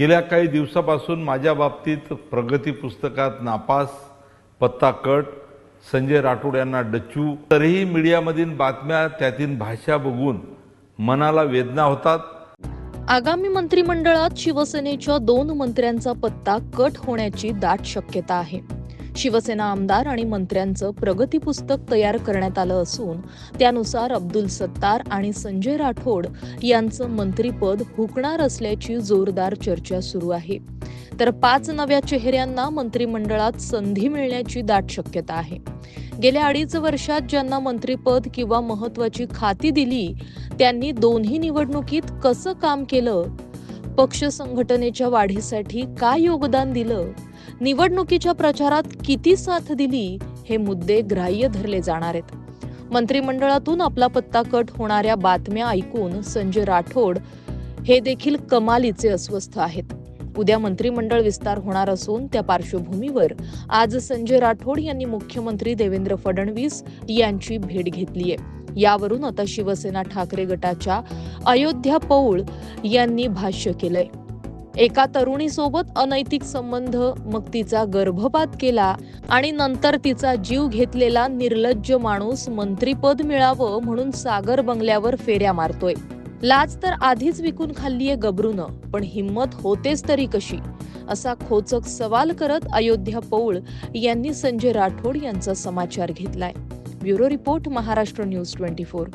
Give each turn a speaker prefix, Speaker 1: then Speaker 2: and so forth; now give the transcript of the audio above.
Speaker 1: गेल्या काही दिवसापासून माझ्या बाबतीत प्रगती पुस्तकात नापास पत्ता कट संजय राठोड यांना डच्चू तरीही मीडियामधील बातम्या त्यातील भाषा बघून मनाला वेदना होतात.
Speaker 2: आगामी मंत्रिमंडळात शिवसेनेच्या दोन मंत्र्यांचा पत्ता कट होण्याची दाट शक्यता आहे. शिवसेना आमदार आणि मंत्र्यांचं प्रगती पुस्तक तयार करण्यात आलं असून त्यानुसार अब्दुल सत्तार आणि संजय राठोड यांचं मंत्रीपद हुकणार असल्याची जोरदार चर्चा सुरू आहे. तर पाच नव्या चेहऱ्यांना मंत्रिमंडळात संधी मिळण्याची दाट शक्यता आहे. गेल्या अडीच वर्षात ज्यांना मंत्रीपद किंवा महत्वाची खाती दिली त्यांनी दोन्ही निवडणुकीत कसं काम केलं? पक्ष संघटनेच्या वाढीसाठी काय योगदान दिलं? निवडणुकीच्या प्रचारात किती साथ दिली हे मुद्दे ग्राह्य धरले जाणार आहेत. मंत्रिमंडळातून आपला पत्ता कट होणाऱ्या बातम्या ऐकून संजय राठोड हे देखील कमालीचे अस्वस्थ आहेत. उद्या मंत्रिमंडळ विस्तार होणार असून त्या पार्श्वभूमीवर आज संजय राठोड यांनी मुख्यमंत्री देवेंद्र फडणवीस यांची भेट घेतली आहे. यावरून आता शिवसेना ठाकरे गटाच्या अयोध्या पौळ यांनी भाष्य केलंय. एका तरुणीसोबत अनैतिक संबंध मग तिचा गर्भपात केला आणि नंतर तिचा जीव घेतलेला निर्लज्ज माणूस मंत्रीपद मिळावं म्हणून सागर बंगल्यावर फेऱ्या मारतोय. लाज तर आधीच विकून खाल्लीये गबरून पण हिंमत होतेच तरी कशी? असा खोचक सवाल करत अयोध्या पौळ यांनी संजय राठोड यांचा समाचार घेतलाय. Bureau report Maharashtra news twenty four.